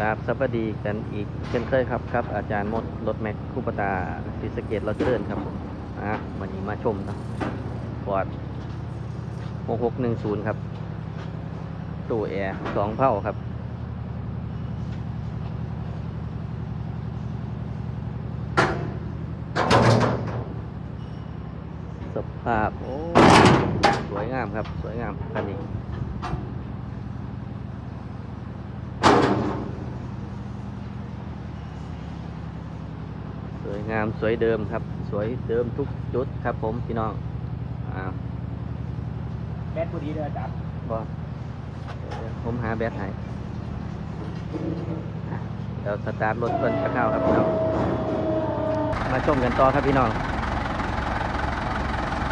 ครับสวัสดีกันอีกเช่นเคยครับครับ อาจารย์มดรถแม็กคูปตาศรีสเกตเราจะเดินครับผมอะวันนี้มาชมนะฟอร์ด6610 ครับ ตู้แอร์สองเผ่าครับ สภาพ โอ้ สวยงามครับ สวยงามคันนี้ วยงามสวยเดิมครับ สวยเดิมทุกจุดครับ ผมพี่น้องอ่าแบตพอดีเลยจับบอผมหาแบตให้เดี๋ยวสตาร์ทรถเพิ่นจะเข้าครับพี่น้องมาชมกันต่อครับพี่น้อง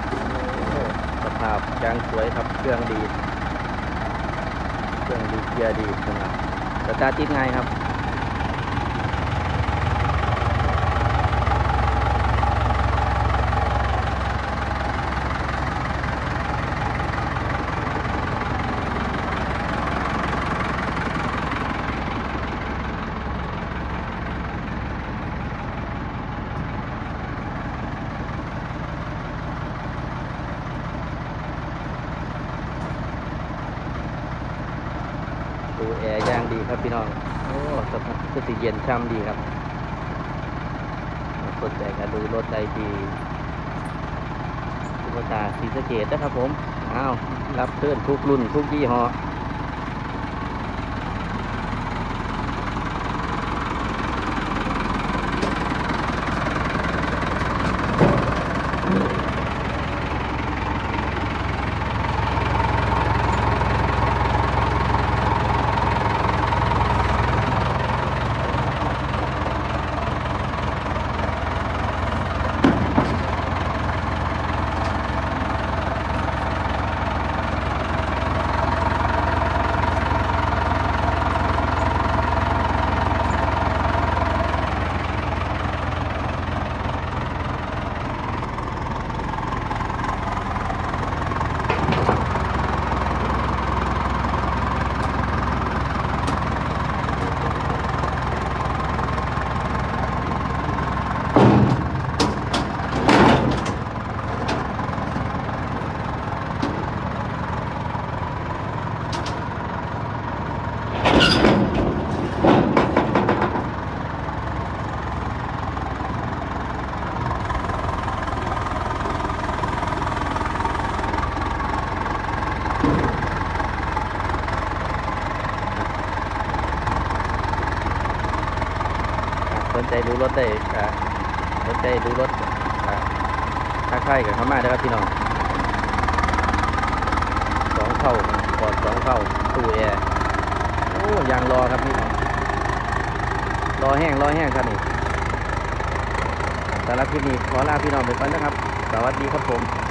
โอ้สภาพยางสวยครับเครื่องดี เครื่องดีเกียร์ดีนะครับสตาร์ทติดง่ายครับ ดูแอร์ย่างดีครับพี่น้อง โอ้สภาพคือสิเย็นช่ำดีครับสนใจกันดูรถไดดีตุ๊กตาสีสเกตนะครับผม อ้าว รับเพื่อนทุกรุ่นทุกยี่ห้อ นใจดูรถได้สนใจดูรถถ้าใครกับเขามาได้ครับพี่น้องสองเข้าก่อนสองเข้าตู้แอร์โอ้ยางรอครับพี่น้องรอแห้งรอแห้งครับนี่สำหรับคลิปนี้ขอลาพี่น้องไปก่อนนะครับ สวัสดีครับผม